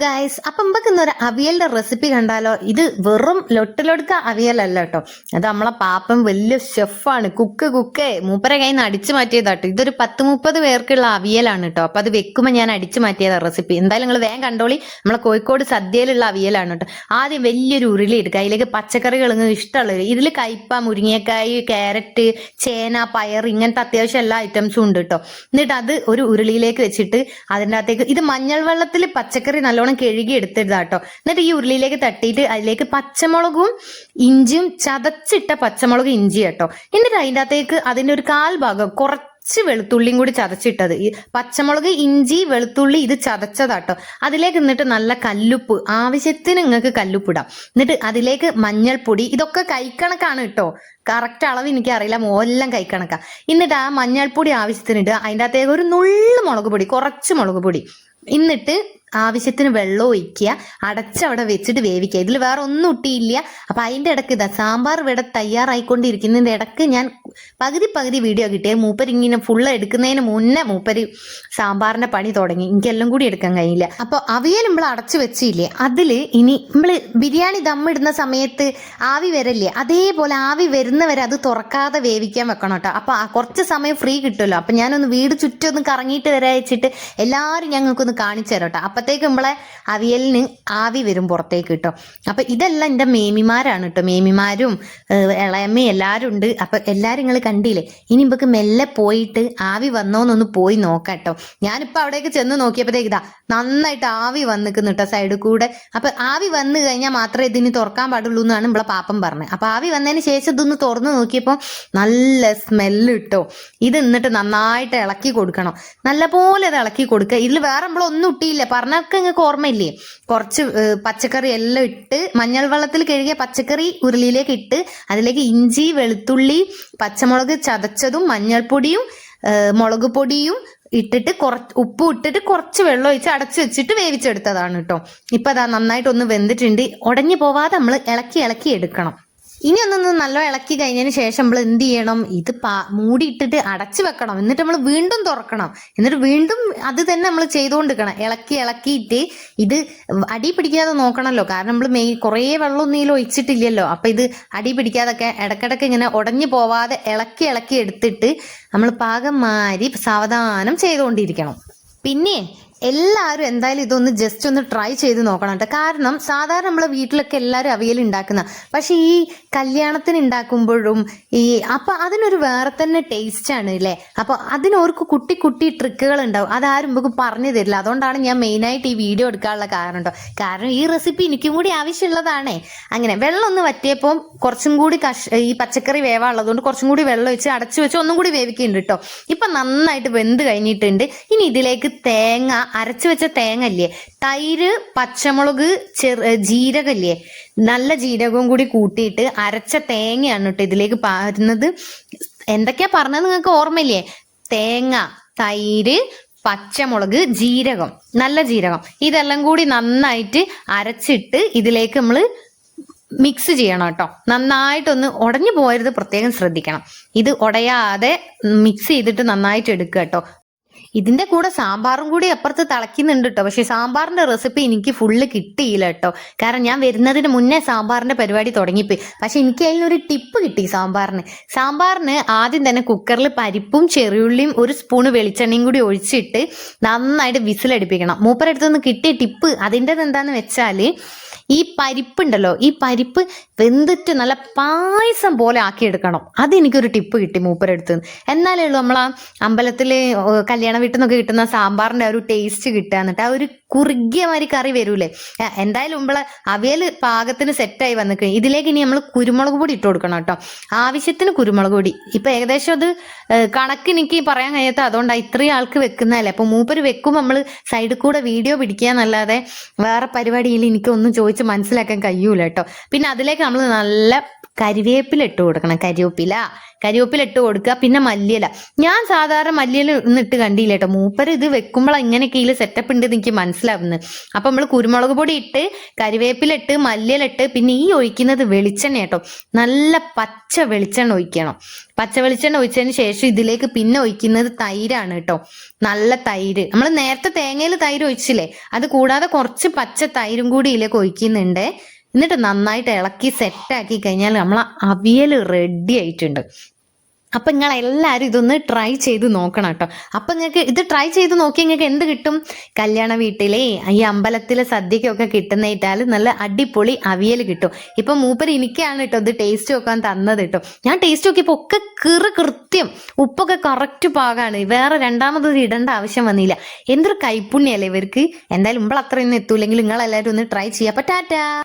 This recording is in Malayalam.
ഗൈസ് അപ്പം നമുക്ക് ഇന്നൊരു അവിയലിന്റെ റെസിപ്പി കണ്ടാലോ? ഇത് വെറും ലൊട്ടിലൊടുക്ക അവിയലല്ല കേട്ടോ. അത് നമ്മളെ പാപ്പം വലിയ ഷെഫാണ് കുക്ക് കുക്ക്. മൂപ്പരെ കയ്യിൽ നിന്ന് അടിച്ചു മാറ്റിയതാട്ടോ ഇതൊരു പത്ത് മുപ്പത് പേർക്കുള്ള അവിയലാണ് കേട്ടോ അപ്പൊ അത് വെക്കുമ്പോൾ ഞാൻ അടിച്ചു മാറ്റിയതാ റെസിപ്പി എന്തായാലും നിങ്ങൾ വേഗം കണ്ടോളി. നമ്മളെ കോഴിക്കോട് സദ്യയിലുള്ള അവിയലാണ് കേട്ടോ ആദ്യം വലിയൊരു ഉരുളി എടുക്കുക അതിലേക്ക് പച്ചക്കറികൾ നിങ്ങൾക്ക് ഇഷ്ടമുള്ളത് ഇതിൽ കയ്പ മുരിങ്ങക്കായ് ക്യാരറ്റ് ചേന പയർ ഇങ്ങനത്തെ അത്യാവശ്യം എല്ലാ ഐറ്റംസും ഉണ്ട് കേട്ടോ എന്നിട്ട് അത് ഒരു ഉരുളിയിലേക്ക് വെച്ചിട്ട് അതിന്റെ അകത്തേക്ക് ഇത് മഞ്ഞൾ വെള്ളത്തിൽ പച്ചക്കറി നല്ലോണം കഴുകി എടുത്തിരുതാട്ടോ എന്നിട്ട് ഈ ഉരുളിയിലേക്ക് തട്ടിയിട്ട് അതിലേക്ക് പച്ചമുളകും ഇഞ്ചിയും ചതച്ചിട്ട പച്ചമുളക് ഇഞ്ചി കേട്ടോ. എന്നിട്ട് അതിന്റെ അകത്തേക്ക് അതിന്റെ ഒരു കാൽ ഭാഗം കുറച്ച് കുറച്ച് വെളുത്തുള്ളിയും കൂടി ചതച്ചിട്ടത്. പച്ചമുളക് ഇഞ്ചി വെളുത്തുള്ളി ഇത് ചതച്ചതാട്ടോ അതിലേക്ക് എന്നിട്ട് നല്ല കല്ലുപ്പ് ആവശ്യത്തിന് നിങ്ങൾക്ക് കല്ലുപ്പിടാം. എന്നിട്ട് അതിലേക്ക് മഞ്ഞൾപ്പൊടി ഇതൊക്കെ കൈക്കണക്കാണ് കേട്ടോ കറക്റ്റ് അളവ് എനിക്ക് എനിക്കറിയില്ല മോലെല്ലാം കൈക്കണക്കാ. എന്നിട്ട് ആ മഞ്ഞൾപ്പൊടി ആവശ്യത്തിന് ഇടുക അതിന്റെ അകത്തേക്ക് ഒരു നുള്ളു മുളക് പൊടി കുറച്ച് മുളക് പൊടി. എന്നിട്ട് ആവശ്യത്തിന് വെള്ളം ഒഴിക്കുക അടച്ചവിടെ വെച്ചിട്ട് വേവിക്കുക. ഇതിൽ വേറെ ഒന്നും ഇട്ടിയില്ല അപ്പൊ അതിന്റെ ഇടയ്ക്ക് ഇതാ സാമ്പാർ ഇവിടെ തയ്യാറായിക്കൊണ്ടിരിക്കുന്നതിന്റെ ഇടയ്ക്ക് ഞാൻ പകുതി പകുതി വീഡിയോ കിട്ടിയ മൂപ്പര് ഇങ്ങനെ ഫുള്ള് എടുക്കുന്നതിന് മുന്നേ മൂപ്പര് സാമ്പാറിന്റെ പണി തുടങ്ങി. എനിക്കെല്ലാം കൂടി എടുക്കാൻ കഴിയില്ല. അപ്പൊ അവിയൽ നമ്മൾ അടച്ചു വെച്ചില്ലേ അതിൽ ഇനി നമ്മൾ ബിരിയാണി ദമ്മിടുന്ന സമയത്ത് ആവി വരല്ലേ അതേപോലെ ആവി വരുന്നവരെ അത് തുറക്കാതെ വേവിക്കാൻ വെക്കണം കേട്ടോ. അപ്പൊ കുറച്ച് സമയം ഫ്രീ കിട്ടുമല്ലോ. അപ്പൊ ഞാനൊന്ന് വീട് ചുറ്റും ഒന്ന് കറങ്ങിയിട്ട് വരാ വെച്ചിട്ട് എല്ലാവരും ഞങ്ങൾക്കൊന്ന് കാണിച്ചു തരാം കേട്ടോ. അപ്പത്തേക്ക് നമ്മളെ അവിയലിന് ആവി വരും പുറത്തേക്ക് കേട്ടോ അപ്പൊ ഇതെല്ലാം എന്റെ മേമിമാരാണ് കേട്ടോ മേമിമാരും ഇളയമ്മയും എല്ലാവരും ഉണ്ട്. അപ്പൊ എല്ലാവരും നിങ്ങൾ കണ്ടില്ലേ? ഇനി നമുക്ക് മെല്ലെ പോയിട്ട് ആവി വന്നോന്നൊന്ന് പോയി നോക്കാം കേട്ടോ ഞാനിപ്പോ അവിടേക്ക് ചെന്ന് നോക്കിയപ്പോഴത്തേക്ക് ഇതാ നന്നായിട്ട് ആവി വന്ന് നിൽക്കുന്നു കേട്ടോ സൈഡിൽ കൂടെ. അപ്പൊ ആവി വന്നു കഴിഞ്ഞാൽ മാത്രമേ ഇതിന് തുറക്കാൻ പാടുള്ളൂ എന്നാണ് നമ്മളെ പാപ്പം പറഞ്ഞത് അപ്പൊ ആവി വന്നതിന് ശേഷം ഇതൊന്ന് തുറന്ന് നോക്കിയപ്പോൾ നല്ല സ്മെല്ല് കിട്ടോ ഇത് എന്നിട്ട് നന്നായിട്ട് ഇളക്കി കൊടുക്കണം. നല്ലപോലെ ഇത് ഇളക്കി കൊടുക്കുക ഇതിൽ വേറെ നമ്മളൊന്നും ഇട്ടിയില്ല. പറഞ്ഞൊക്കെ നിങ്ങൾക്ക് ഓർമ്മയില്ലേ? കുറച്ച് പച്ചക്കറി എല്ലാം ഇട്ട് മഞ്ഞൾ വെള്ളത്തിൽ കഴുകിയ പച്ചക്കറി ഉരുളിയിലേക്ക് ഇട്ട് അതിലേക്ക് ഇഞ്ചി വെളുത്തുള്ളി പച്ചമുളക് ചതച്ചതും മഞ്ഞൾപ്പൊടിയും മുളക് പൊടിയും ഇട്ടിട്ട് കുറച്ച് ഉപ്പ് ഇട്ടിട്ട് കുറച്ച് വെള്ളം ഒഴിച്ച് അടച്ചു വെച്ചിട്ട് വേവിച്ചെടുത്തതാണ് കേട്ടോ. ഇപ്പൊ അതാ നന്നായിട്ടൊന്ന് വെന്തിട്ടുണ്ട്. ഉടഞ്ഞു പോവാതെ നമ്മൾ ഇളക്കി ഇളക്കി എടുക്കണം. ഇനി ഒന്നൊന്ന് നല്ല ഇളക്കി കഴിഞ്ഞതിന് ശേഷം നമ്മൾ എന്ത് ചെയ്യണം? ഇത് പാ മൂടിയിട്ടിട്ട് അടച്ചു വെക്കണം. എന്നിട്ട് നമ്മൾ വീണ്ടും തുറക്കണം. എന്നിട്ട് വീണ്ടും അത് തന്നെ നമ്മൾ ചെയ്തുകൊണ്ടിരിക്കണം ഇളക്കി ഇളക്കിയിട്ട് ഇത് അടി പിടിക്കാതെ നോക്കണമല്ലോ കാരണം നമ്മൾ മെയ് കുറേ വെള്ളം ഒന്നും ഒഴിച്ചിട്ടില്ലല്ലോ. അപ്പം ഇത് അടി പിടിക്കാതൊക്കെ ഇടക്കിടക്ക് ഇങ്ങനെ ഉടഞ്ഞു പോവാതെ ഇളക്കി ഇളക്കി എടുത്തിട്ട് നമ്മൾ പാകം മാരി സാവധാനം ചെയ്തുകൊണ്ടിരിക്കണം പിന്നെ എല്ലാവരും എന്തായാലും ഇതൊന്ന് ജസ്റ്റ് ഒന്ന് ട്രൈ ചെയ്ത് നോക്കണം കേട്ടോ കാരണം സാധാരണ നമ്മളെ വീട്ടിലൊക്കെ എല്ലാവരും അവിയൽ ഉണ്ടാക്കുന്ന പക്ഷെ ഈ കല്യാണത്തിന് ഉണ്ടാക്കുമ്പോഴും ഈ അപ്പൊ അതിനൊരു വേറെ തന്നെ ടേസ്റ്റ് ആണ് അല്ലേ അപ്പൊ അതിനോർക്ക് കുട്ടി കുട്ടി ട്രിക്കുകൾ ഉണ്ടാവും. അതാരും നമുക്ക് പറഞ്ഞു തരില്ല. അതുകൊണ്ടാണ് ഞാൻ മെയിനായിട്ട് ഈ വീഡിയോ എടുക്കാനുള്ള കാരണം കേട്ടോ കാരണം ഈ റെസിപ്പി എനിക്കും കൂടി ആവശ്യമുള്ളതാണേ. അങ്ങനെ വെള്ളം ഒന്ന് വറ്റിയപ്പോൾ കുറച്ചും കൂടി കഷ് ഈ പച്ചക്കറി വേവാനുള്ളതുകൊണ്ട് കുറച്ചും കൂടി വെള്ളം ഒഴിച്ച് അടച്ചു വെച്ച് ഒന്നും കൂടി വേവിക്കുന്നുണ്ട് കേട്ടോ ഇപ്പൊ നന്നായിട്ട് വെന്ത് കഴിഞ്ഞിട്ടുണ്ട്. ഇനി ഇതിലേക്ക് തേങ്ങ അരച്ചു വെച്ച തേങ്ങ അല്ലേ തൈര് പച്ചമുളക് ചെറു ജീരകല്ലേ? നല്ല ജീരകവും കൂടി കൂട്ടിയിട്ട് അരച്ച തേങ്ങയാണ് കേട്ടോ ഇതിലേക്ക് പാരുന്നത്. എന്തൊക്കെയാ പറഞ്ഞത് നിങ്ങൾക്ക് ഓർമ്മയില്ലേ? തേങ്ങ തൈര് പച്ചമുളക് ജീരകം. നല്ല ജീരകം. ഇതെല്ലാം കൂടി നന്നായിട്ട് അരച്ചിട്ട് ഇതിലേക്ക് നമ്മൾ മിക്സ് ചെയ്യണം കേട്ടോ. നന്നായിട്ടൊന്ന് ഉടഞ്ഞു പോയരുത് പ്രത്യേകം ശ്രദ്ധിക്കണം. ഇത് ഉടയാതെ മിക്സ് ചെയ്തിട്ട് നന്നായിട്ട് എടുക്കുക കേട്ടോ. ഇതിന്റെ കൂടെ സാമ്പാറും കൂടി അപ്പുറത്ത് തിളയ്ക്കുന്നുണ്ട് കേട്ടോ പക്ഷെ സാമ്പാറിന്റെ റെസിപ്പി എനിക്ക് ഫുള്ള് കിട്ടിയില്ല കേട്ടോ കാരണം ഞാൻ വരുന്നതിന് മുന്നേ സാമ്പാറിന്റെ പരിപാടി തുടങ്ങിപ്പോയി. പക്ഷെ എനിക്ക് അതിനൊരു ടിപ്പ് കിട്ടി സാമ്പാറിന്. സാമ്പാറിന് ആദ്യം തന്നെ കുക്കറിൽ പരിപ്പും ചെറിയുള്ളിയും ഒരു സ്പൂണ് വെളിച്ചെണ്ണയും കൂടി ഒഴിച്ചിട്ട് നന്നായിട്ട് വിസിലടിപ്പിക്കണം. മൂപ്പരടുത്തു നിന്ന് കിട്ടിയ ടിപ്പ് അതിന്റെത് എന്താന്ന് വെച്ചാൽ ഈ പരിപ്പുണ്ടല്ലോ ഈ പരിപ്പ് വെന്തിട്ട് നല്ല പായസം പോലെ ആക്കിയെടുക്കണം. അതെനിക്കൊരു ടിപ്പ് കിട്ടി മൂപ്പരടുത്ത് നിന്ന്. എന്നാലേ ഉള്ളൂ നമ്മളാ അമ്പലത്തിൽ കല്യാണ വീട്ടിൽ നിന്നൊക്കെ കിട്ടുന്ന സാമ്പാറിന്റെ ആ ഒരു ടേസ്റ്റ് കിട്ടുക എന്നിട്ട് ആ ഒരു കുറുകിയ മാതിരി കറി വരൂലേ? എന്തായാലും നമ്മളെ അവയൽ പാകത്തിന് സെറ്റായി വന്നിട്ട് ഇതിലേക്ക് ഇനി നമ്മൾ കുരുമുളക് പൊടി ഇട്ട് കൊടുക്കണം കേട്ടോ. ആവശ്യത്തിന് കുരുമുളക് പൊടി. ഇപ്പൊ ഏകദേശം അത് കണക്ക് എനിക്ക് പറയാൻ കഴിയാത്ത അതുകൊണ്ടാണ് ഇത്രയും ആൾക്ക് വെക്കുന്നതല്ലേ. അപ്പൊ മൂപ്പര് വെക്കുമ്പോൾ നമ്മൾ സൈഡിൽ കൂടെ വീഡിയോ പിടിക്കുക എന്നല്ലാതെ വേറെ പരിപാടിയിൽ എനിക്കൊന്നും ചോദിച്ച് മനസ്സിലാക്കാൻ കഴിയൂല കേട്ടോ. പിന്നെ അതിലേക്ക് നമ്മൾ നല്ല കരിവേപ്പില ഇട്ട് കൊടുക്കണം കരിവേപ്പില. കരിവേപ്പില ഇട്ട് കൊടുക്കുക പിന്നെ മല്ലിയില. ഞാൻ സാധാരണ മല്ലിയില ഇട്ട് കണ്ടില്ല കേട്ടോ. മൂപ്പര് ഇത് വെക്കുമ്പോൾ ഇങ്ങനെയൊക്കെ ഇതിൽ സെറ്റപ്പ് ഉണ്ട് എനിക്ക് മനസ്സിലാവുന്നത്. അപ്പൊ നമ്മൾ കുരുമുളക് പൊടി ഇട്ട് കരിവേപ്പില ഇട്ട് മല്ലിയില ഇട്ട് പിന്നെ ഈ ഒഴിക്കുന്നത് വെളിച്ചെണ്ണ കേട്ടോ. നല്ല പച്ച വെളിച്ചെണ്ണ ഒഴിക്കണം. പച്ച വെളിച്ചെണ്ണ ഒഴിച്ചതിന് ശേഷം ഇതിലേക്ക് പിന്നെ ഒഴിക്കുന്നത് തൈരാണ് കേട്ടോ. നല്ല തൈര്. നമ്മൾ നേരത്തെ തേങ്ങയിൽ തൈര് ഒഴിച്ചില്ലേ? അത് കൂടാതെ കുറച്ച് പച്ച തൈരും കൂടി ഇതിലേക്ക് ഒഴിക്കുന്നുണ്ട്. എന്നിട്ട് നന്നായിട്ട് ഇളക്കി സെറ്റാക്കി കഴിഞ്ഞാൽ നമ്മൾ അവിയൽ റെഡി ആയിട്ടുണ്ട്. അപ്പൊ നിങ്ങൾ എല്ലാവരും ഇതൊന്ന് ട്രൈ ചെയ്ത് നോക്കണം കേട്ടോ. അപ്പൊ നിങ്ങൾക്ക് ഇത് ട്രൈ ചെയ്ത് നോക്കി നിങ്ങൾക്ക് എന്ത് കിട്ടും? കല്യാണ വീട്ടിലെ ഈ അമ്പലത്തിലെ സദ്യക്കൊക്കെ കിട്ടുന്നേറ്റാൽ നല്ല അടിപൊളി അവിയൽ കിട്ടും. ഇപ്പൊ മൂപ്പര് എനിക്കാണ് കേട്ടോ ഇത് ടേസ്റ്റ് നോക്കാൻ തന്നത് കേട്ടോ. ഞാൻ ടേസ്റ്റ് നോക്കിയപ്പോ ഒക്കെ കിറ് കൃത്യം. ഉപ്പൊക്കെ കറക്റ്റ് പാകാണ്. വേറെ രണ്ടാമത് ഇടേണ്ട ആവശ്യം വന്നില്ല. എന്തൊരു കൈപ്പുണ്യല്ലേ ഇവർക്ക്? എന്തായാലും നമ്മൾ അത്രയൊന്നും എത്തൂല്ലെങ്കിൽ നിങ്ങൾ എല്ലാവരും ഒന്ന് ട്രൈ ചെയ്യാം. അപ്പൊ ടാറ്റാ!